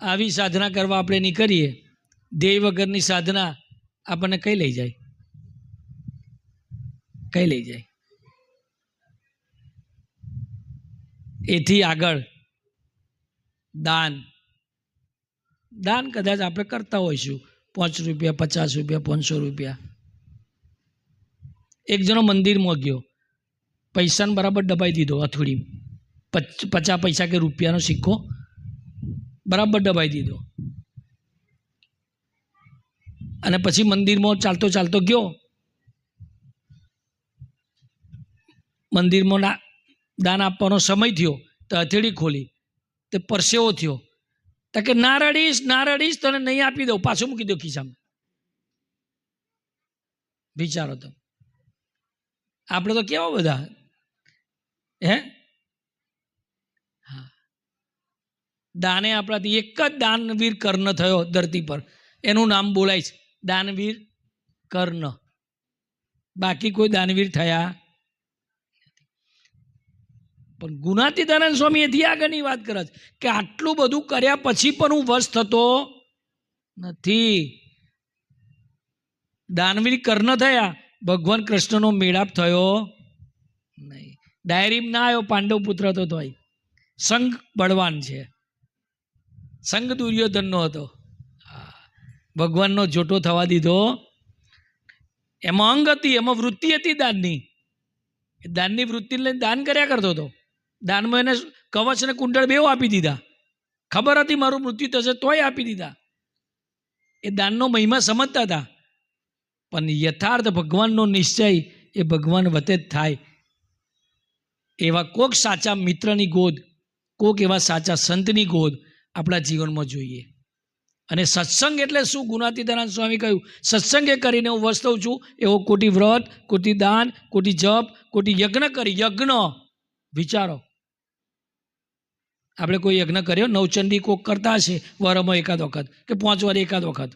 આવી સાધના કરવા આપણે નહીં કરીએ ધ્યેય વગરની સાધના આપણને કઈ લઈ જાય? કઈ લઈ જાય? એથી આગળ દાન. દાન કદાચ આપણે કરતા હોઈશું. પાંચ રૂપિયા, પચાસ રૂપિયા, પાંચસો રૂપિયા. એક જણો મંદિરમાં ગયો પૈસાને બરાબર દબાઈ દીધો અથડી પચ, પચાસ પૈસા કે રૂપિયાનો સિક્કો બરાબર દબાઈ દીધો. અને પછી મંદિરમાં ચાલતો ચાલતો ગયો. મંદિરમાં દાન આપવાનો સમય થયો, તો હથેળી ખોલી, તે પરસેવો થયો. તો કે ના રડીશ ના રડીશ, તને નહીં આપી દઉં. પાછું મૂકી દો ખિસ્સામાં. વિચારો તમે. આપણે તો કેવા બધા? હે? દાને આપણાથી એક જ દાનવીર કર્ણ થયો ધરતી પર. એનું નામ બોલાય છે દાનવીર કર્ણ. બાકી કોઈ દાનવીર થયા પણ ગુનાતીદાનંદ સ્વામી એથી આગળની વાત કરે છે કે આટલું બધું કર્યા પછી પણ હું વશ થતો નથી. દાનવીર કર્ણ થયા, ભગવાન કૃષ્ણનો મેળાપ થયો નહીં. ડાયરીમાં ના આવ્યો પાંડવ પુત્ર તો તોય. સંઘ બળવાન છે. સંઘ દુર્યોધનનો હતો. ભગવાનનો જોટો થવા દીધો. એમાં અંગ હતી, એમાં વૃત્તિ હતી દાનની. દાનની વૃત્તિને લઈને દાન કર્યા કરતો હતો. દાનમાં એને કવચ અને કુંડળ બેવ આપી દીધા. ખબર હતી મારું મૃત્યુ થશે તોય આપી દીધા. એ દાનનો મહિમા સમજતા હતા. પણ યથાર્થ ભગવાનનો નિશ્ચય એ ભગવાન વતે જ થાય. એવા કોક સાચા મિત્રની ગોદ, કોક એવા સાચા સંતની ગોદ આપણા જીવનમાં જોઈએ. અને સત્સંગ એટલે શું? ગુણાતીતાનંદ સ્વામી કહ્યું, સત્સંગે કરીને હું વસ્તવ છું, એવો કોટી વ્રત, કોટી દાન, કોટી જપ, કોટી યજ્ઞ કરી, યજ્ઞ. વિચારો. આપણે કોઈ યજ્ઞ કર્યો? નવચંડી કોક કરતા હશે, વારમાં એકાદ વખત કે પાંચ વાર એકાદ વખત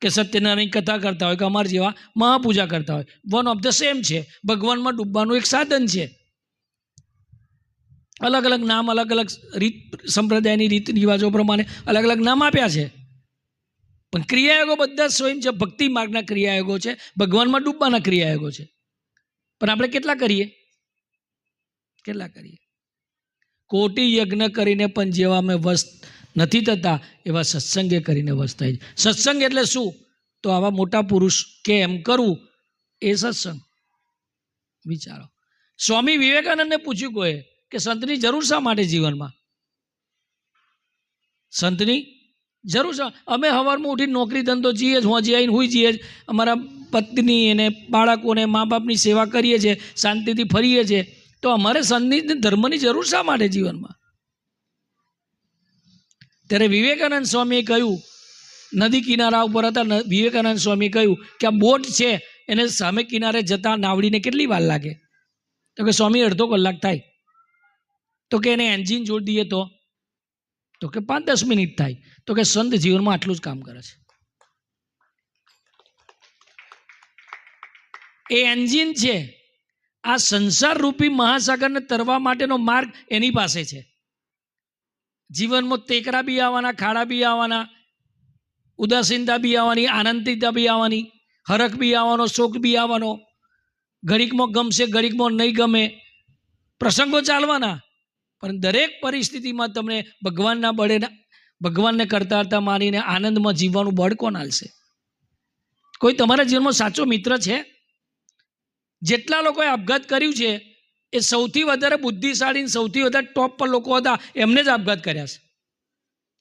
કે સત્યનારાયણ કથા કરતા હોય કે અમારા જેવા મહાપૂજા કરતા હોય. વન ઓફ ધ સેમ છે. ભગવાનમાં ડૂબવાનું એક સાધન છે. અલગ અલગ નામ અલગ અલગ રીત, સંપ્રદાયની રીત, રિવાજો પ્રમાણે અલગ અલગ નામ આપ્યા છે. પણ ક્રિયાયોગો બધા સ્વયં છે ભક્તિ માર્ગના ક્રિયાયોગો છે, ભગવાનમાં ડૂબવાના ક્રિયાયોગો છે. પણ આપણે કેટલા કરીએ? કેટલા કરીએ? કોટી યજ્ઞ કરીને પણ જેવા અમે વસ્ત નથી થતા, એવા સત્સંગે કરીને વસ્ત થાય છે. સત્સંગ એટલે શું? તો આવા મોટા પુરુષ કે એમ કરવું એ સત્સંગ. વિચારો. સ્વામી વિવેકાનંદને પૂછ્યું કોઈ કે સંતની જરૂર શા માટે જીવનમાં? સંતની જરૂર છે અમે સવારમાં ઉઠીને નોકરી ધંધો જઈએ જ હોજી આવીને હોઈ જઈએ જ. અમારા પત્ની અને બાળકોને મા બાપની સેવા કરીએ છીએ, શાંતિથી ફરીએ છીએ. તો અમારે સંતની ધર્મની જરૂર શા માટે જીવનમાં? ત્યારે વિવેકાનંદ સ્વામીએ કહ્યું, નદી કિનારા ઉપર હતા વિવેકાનંદ સ્વામીએ કહ્યું કે આ બોટ છે, એને સામે કિનારે જતા નાવડીને કેટલી વાર લાગે? તો કે સ્વામી, અડધો કલાક થાય. તો કે એને એન્જિન જોડી દઈએ તો? તો કે પાંચ દસ મિનિટ થાય. તો કે સંત જીવનમાં આટલું જ કામ કરે છે. એ એન્જિન છે. આ સંસાર રૂપી મહાસાગરને તરવા માટેનો માર્ગ એની પાસે છે. જીવનમાં તેકરા બી આવવાના, ખાડા બી આવવાના, ઉદાસીનતા બી આવવાની આનંદિતા બી આવવાની, હરખ બી આવવાનો, શોક બી આવવાનો, ઘડીકમાં ગમશે, ઘડીકમાં નહીં ગમે, પ્રસંગો ચાલવાના. પણ દરેક પરિસ્થિતિમાં તમને ભગવાનના બળે ભગવાનને કરતા કરતા માનીને આનંદમાં જીવવાનું બળ કોણ આલશે? કોઈ તમારા જીવનમાં સાચો મિત્ર છે? જેટલા લોકોએ આપઘાત કર્યું છે, એ સૌથી વધારે બુદ્ધિશાળી સૌથી વધારે ટોપ પર લોકો હતા, એમને જ આપઘાત કર્યા છે.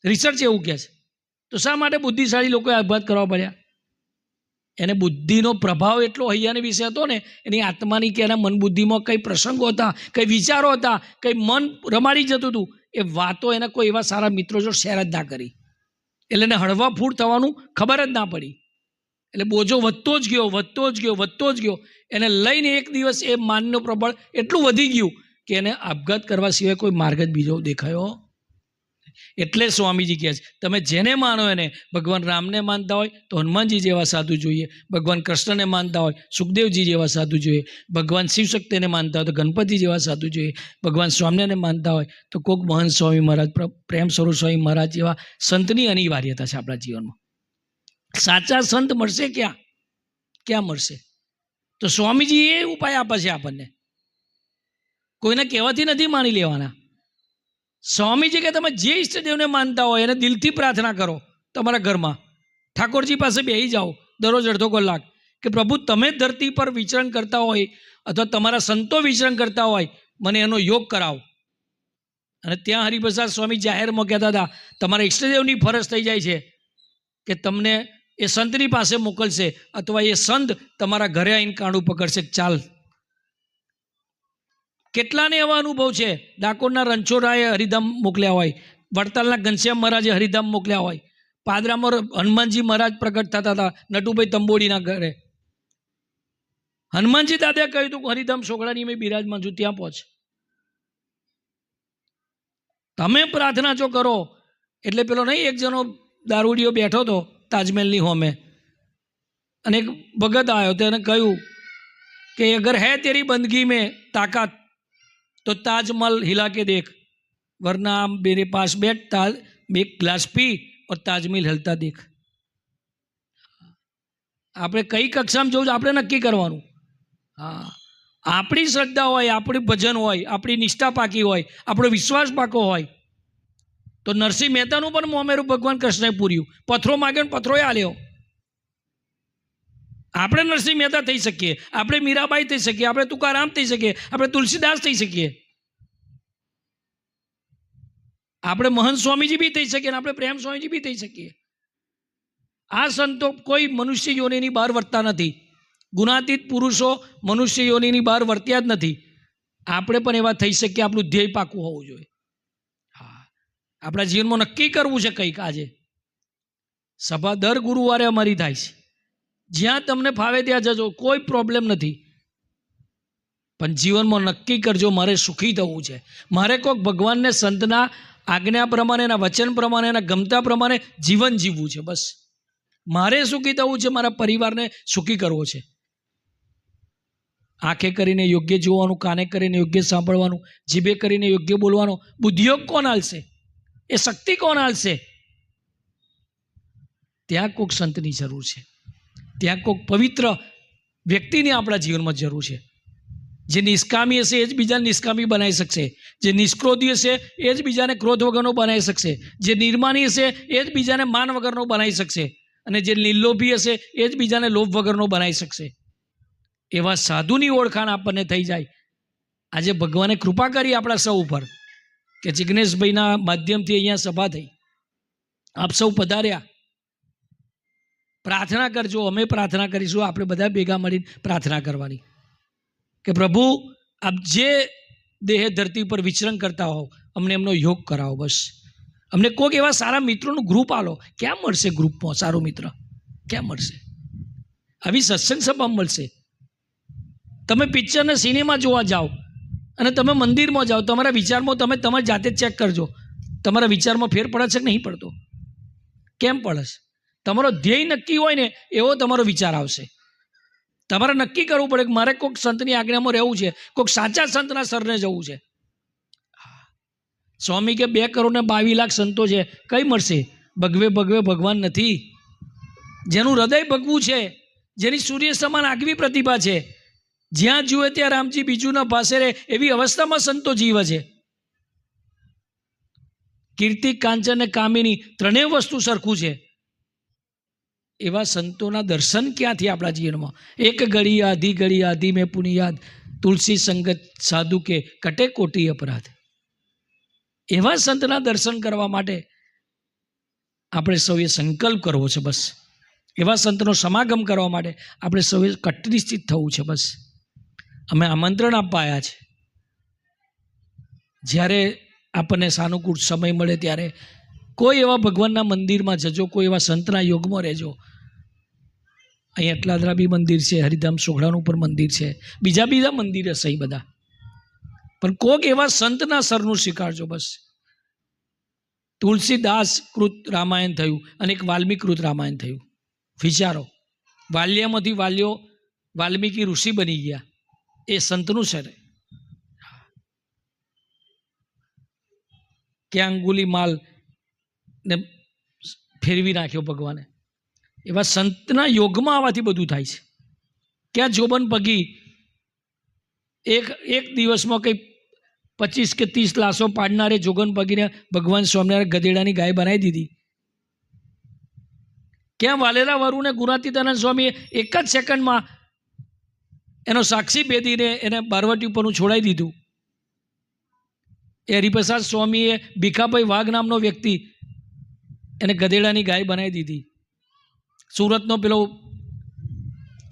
રિસર્ચ એવું કહે છે. તો શા માટે બુદ્ધિશાળી લોકોએ આપઘાત કરવા પડ્યા? એને બુદ્ધિનો પ્રભાવ એટલો હૈયાને વિશે હતો ને, એની આત્માની કે એના મન બુદ્ધિમાં કઈ પ્રસંગો હતા, કઈ વિચારો હતા, કઈ મન રમાડી જતું હતું, એ વાતો એના કોઈ એવા સારા મિત્રો જો શેર જ ના કરી. એટલે એને હળવા ફૂડ થવાનું ખબર જ ના પડી. એટલે બોજો વધતો જ ગયો, વધતો જ ગયો, વધતો જ ગયો. એને લઈને એક દિવસ એ માનનું પ્રબળ એટલું વધી ગયું કે એને આપઘાત કરવા સિવાય કોઈ માર્ગ જ બીજો દેખાયો એટલે સ્વામીજી કહે છે. તમે જેને માનો એને ભગવાન રામને માનતા હોય તો હનુમાનજી જેવા સાધુ જોઈએ. ભગવાન કૃષ્ણને માનતા હોય સુખદેવજી જેવા સાધુ જોઈએ. ભગવાન શિવશક્તિને માનતા હોય તો ગણપતિ જેવા સાધુ જોઈએ. ભગવાન સ્વામીને માનતા હોય તો કોક મહંત સ્વામી મહારાજ પ્રેમ સ્વરૂપ સ્વામી મહારાજ જેવા સંતની અનિવાર્યતા છે આપણા જીવનમાં. સાચા સંત મળશે ક્યાં? ક્યાં મળશે? તો સ્વામીજી એ ઉપાય આપે છે આપણને. કોઈને કહેવાથી નથી માની લેવાના. સ્વામીજી કે તમે જે ઈષ્ટદેવને માનતા હોય એને દિલથી પ્રાર્થના કરો તમારા ઘરમાં. ઠાકોરજી પાસે બેસી જાઓ, દરરોજ અડધો કલાક, કે પ્રભુ તમે ધરતી પર વિચરણ કરતા હોય અથવા તમારા સંતો વિચરણ કરતા હોય, મને એનો યોગ કરાવો. અને ત્યાં હરિપ્રસાદ સ્વામી જાહેરમાં કહેતા હતા, તમારા ઈષ્ટદેવની ફરજ થઈ જાય છે કે તમને એ સંતની પાસે મોકલશે અથવા એ સંત તમારા ઘરે આવીને કાણું પકડશે, ચાલ. કેટલાને એવા અનુભવ છે? ડાકોરના રણછોડરાયે હરિધામ મોકલ્યા હોય. વડતાલના ઘનશ્યામ મહારાજે હરિધામ મોકલ્યા હોય. પાદરામાં હનુમાનજી મહારાજ પ્રગટ થતા હતા નટુભાઈ તંબોડીના ઘરે. હનુમાનજી દાદાએ કહ્યું હતું હરિધામ છોકરાની મેં બિરાજમાં છું, ત્યાં પહોંચ. તમે પ્રાર્થના જો કરો, એટલે પેલો નહીં, એક જણો દારૂડીઓ બેઠો હતો તાજમહેલની હોમે. અને એક ભગત આવ્યો તેને કહ્યું કે અગર હે તેરી બંદગી મેં તાકાત तो ताजमहल हिला के देख वरना मेरे पास बैठ ताज एक ग्लास पी और ताजमहल હિલતા દેખ આપણે કઈ કક્ષામાં જવું છે આપણે નક્કી કરવાનું હા આપણી શ્રદ્ધા હોય આપણું ભજન હોય આપણી નિષ્ઠા પાકી હોય આપણો વિશ્વાસ પાકો હોય તો નરસિંહ મહેતાનું પણ મોમેરું ભગવાન કૃષ્ણએ પૂર્યું પથરો માગ્યો ને પથરોએ આલ્યો આપણે નરસિંહ મહેતા થઈ શકીએ. આપણે મીરાબાઈ થઈ શકીએ. આપણે તુકારામ થઈ શકીએ. આપણે તુલસીદાસ થઈ શકીએ. આપણે મહંત સ્વામીજી બી થઈ શકીએ આપણે પ્રેમ સ્વામીજી બી થઈ શકીએ. આ સંતો કોઈ મનુષ્ય યોનિની બહાર વર્તતા નથી. ગુણાતીત પુરુષો મનુષ્ય યોનિની બહાર વર્ત્યા જ નથી. આપણે પણ એવા થઈ શકીએ. આપણું ધ્યેય પાકું હોવું જોઈએ. હા. આપણા જીવનમાં નક્કી કરવું છે કંઈક આજે. સભા દર ગુરુવારે અમારી થાય છે. જ્યાં તમને ફાવે ત્યાં જજો, કોઈ પ્રોબ્લેમ નથી. પણ જીવનમાં નક્કી કરજો, મારે સુખી થવું છે. મારે કોઈક ભગવાનને સંતના આજ્ઞા પ્રમાણે, એના વચન પ્રમાણે, એના ગમતા પ્રમાણે જીવન જીવવું છે, બસ. મારે સુખી થવું છે, મારા પરિવારને સુખી કરવો છે. આંખે કરીને યોગ્ય જોવાનું, કાને કરીને યોગ્ય સાંભળવાનું, જીભે કરીને યોગ્ય બોલવાનું બુદ્ધિયોગ કોણ હાલશે એ શક્તિ કોણ હાલશે ત્યાં કોઈક સંતની જરૂર છે. ત્યાં કોઈક પવિત્ર વ્યક્તિની આપણા જીવનમાં જરૂર છે. જે નિષ્કામી હશે એ જ બીજાને નિષ્કામી બનાવી શકશે. જે નિષ્ક્રોધી હશે એ જ બીજાને ક્રોધ વગરનો બનાવી શકશે. જે નિર્માની હશે એ જ બીજાને માન વગરનો બનાવી શકશે. અને જે નિર્લોભી હશે એ જ બીજાને લોભ વગરનો બનાવી શકશે. એવા સાધુની ઓળખાણ આપણને થઈ જાય. આજે ભગવાને કૃપા કરી આપણા સૌ ઉપર કે જિજ્ઞેશભાઈના માધ્યમથી અહીંયા સભા થઈ. આપ સૌ પધાર્યા. પ્રાર્થના કરજો, અમે પ્રાર્થના કરીશું, આપણે બધા ભેગા મળીને પ્રાર્થના કરવાની. કે પ્રભુ, આપ જે દેહ ધરતી પર વિચરણ કરતા હોવ, અમને એમનો યોગ કરાવો બસ. અમને કોઈક એવા સારા મિત્રોનું ગ્રુપ આલો, ક્યાં મળશે ગ્રુપમાં સારો મિત્ર? ક્યાં મળશે? આવી સત્સંગ સભા મળશે. તમે પિક્ચરને સિનેમા જોવા જાઓ, અને તમે મંદિરમાં જાઓ, તમારા વિચારમાં તમે તમારી જાતે ચેક કરજો. તમારા વિચારમાં ફેર પડે છે કે નહીં પડતો? કેમ પડે છે? તમારો ધ્યેય નક્કી હોય ને, એવો તમારો વિચાર આવશે. તમારે નક્કી કરવું પડે કે મારે કોઈક સંતની આજ્ઞામાં રહેવું છે, કોઈક સાચા સંતના સરને જવું છે. સ્વામી કે બે કરોડ ને બાવીસ લાખ સંતો છે, કઈ મળશે? ભગવે ભગવે ભગવાન નથી. જેનું હૃદય ભગવું છે, જેની સૂર્ય સમાન આગવી પ્રતિભા છે, જ્યાં જુએ ત્યાં રામજી બીજુના પાસે રહે, એવી અવસ્થામાં સંતો જીવે છે. કીર્તિ, કાંચન અને કામિની ત્રણેય વસ્તુ સરખું છે. એવા સંતોના દર્શન ક્યાંથી આપણા જીવનમાં? એક ઘડી આધી ઘડી આધી મેં પુનિયાદ તુલસી સંગત સાધુ કે કટે કોટી અપરાધ. એવા સંતના દર્શન કરવા માટે આપણે સૌએ સંકલ્પ કરવો છે બસ. એવા સંતનો સમાગમ કરવા માટે આપણે સૌએ કટનિશ્ચિત થવું છે બસ. અમે આમંત્રણ અપાયા છે. જ્યારે આપણને સાનુકૂળ સમય મળે ત્યારે કોઈ એવા ભગવાનના મંદિરમાં જજો, કોઈ એવા સંતના યોગમાં રહેજો. અહીં એટલાદરા બી મંદિર છે, હરિધામ સોગડાનું પણ મંદિર છે. બીજા બીજા મંદિર હશે અહીં બધા. પણ કોક એવા સંતના સરનું સ્વીકારજો બસ. તુલસીદાસ કૃત રામાયણ થયું અને એક વાલ્મીકૃત કૃત રામાયણ થયું. વિચારો. વાલ્યમાંથી વાલ્યો વાલ્મીકી ઋષિ બની ગયા. એ સંતનું છે રે ક્યાં અંગુલી માલ ને ફેરવી નાખ્યો ભગવાને. એવા સંતના યોગમાં આવવાથી બધું થાય છે. ક્યાં જોબન પગી એક એક દિવસમાં કંઈ પચીસ કે ત્રીસ લાશો પાડનારે જોગન પગીને ભગવાન સ્વામિનારાયણ ગધેડાની ગાય બનાવી દીધી. ક્યાં વાલેરા વરુને ગુણાતીતાનંદ સ્વામીએ એક જ સેકન્ડમાં એનો સાક્ષી બેદીને એને બારવટી ઉપરનું છોડાવી દીધું. એ હરિપ્રસાદ સ્વામીએ ભીખાભાઈ વાઘ નામનો વ્યક્તિ એને ગધેડાની ગાય બનાવી દીધી. સુરતનો પેલો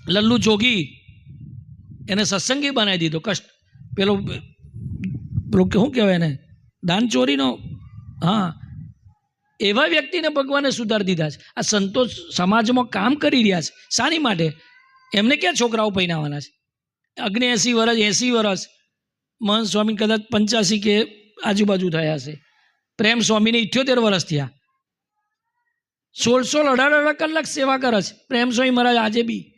લલ્લુ જોગી એને સત્સંગી બનાવી દીધો. કષ્ટ, પેલો પેલો શું કહેવાય એને? દાન ચોરીનો, હા. એવા વ્યક્તિને ભગવાને સુધારી દીધા છે. આ સંતો સમાજમાં કામ કરી રહ્યા છે. શાની માટે? એમને ક્યાં છોકરાઓ પહેરાવાના છે? અગ્નિ એંસી વર્ષ એંસી વર્ષ મહંત સ્વામી કદાચ પંચ્યાસી કે આજુબાજુ થયા છે પ્રેમ સ્વામીને ઇઠ્યોતેર વર્ષ થયા. સોળ સોળ અઢાર અઢાર કલાક સેવા કરે છે. પ્રેમ સ્વામી મહારાજ આજે બી.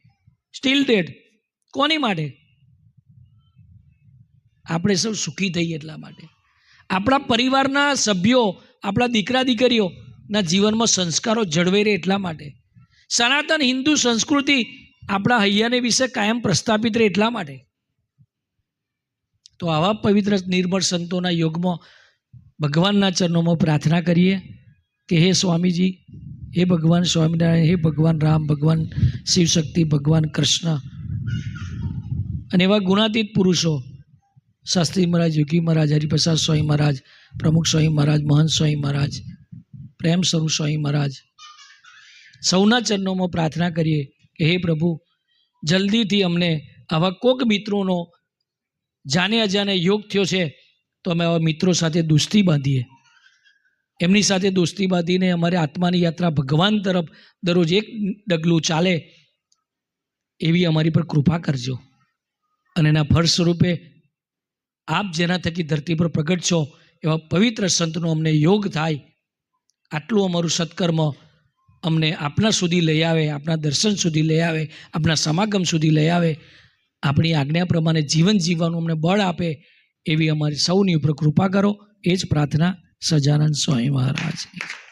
સ્ટીલ ડેડ કોની માટે? આપણે સૌ સુખી થઈએ એટલા માટે. આપણા પરિવારના સભ્યો, આપણા દીકરા દીકરીઓના જીવનમાં સંસ્કારો જળવાઈ રહે એટલા માટે. સનાતન હિન્દુ સંસ્કૃતિ આપણા હૈયાને વિશે કાયમ પ્રસ્થાપિત રહે એટલા માટે. તો આવા પવિત્ર નિર્મળ સંતોના યોગમાં ભગવાનના ચરણોમાં પ્રાર્થના કરીએ કે હે સ્વામીજી હે ભગવાન સ્વામિનારાયણ, હે ભગવાન રામ, ભગવાન શિવશક્તિ ભગવાન કૃષ્ણ. અને એવા ગુણાતીત પુરુષો, શાસ્ત્રી મહારાજ, યોગી મહારાજ, હરિપ્રસાદ સ્વામી મહારાજ, પ્રમુખ સ્વામી મહારાજ, મહંત સ્વામી મહારાજ, પ્રેમ સ્વરૂપ સ્વામી મહારાજ, સૌના ચરણોમાં પ્રાર્થના કરીએ કે હે પ્રભુ, જલ્દીથી અમને આવા કોક મિત્રોનો જાને અજાને યોગ થયો છે, તો અમે આવા મિત્રો સાથે દુસ્તી બાંધીએ. એમની સાથે દોસ્તી બાંધીને અમારે આત્માની યાત્રા ભગવાન તરફ દરરોજ એક ડગલું ચાલે, એવી અમારી પર કૃપા કરજો. અને એના ફળ સ્વરૂપે આપ જેના થકી ધરતી પર પ્રગટ છો, એવા પવિત્ર સંતનો અમને યોગ થાય. આટલું અમારું સત્કર્મ અમને આપના સુધી લઈ આવે, આપના દર્શન સુધી લઈ આવે, આપના સમાગમ સુધી લઈ આવે. આપણી આજ્ઞા પ્રમાણે જીવન જીવવાનું અમને બળ આપે, એવી અમારી સૌની ઉપર કૃપા કરો. એ જ પ્રાર્થના સજાનંદ સ્વામી મહારાજની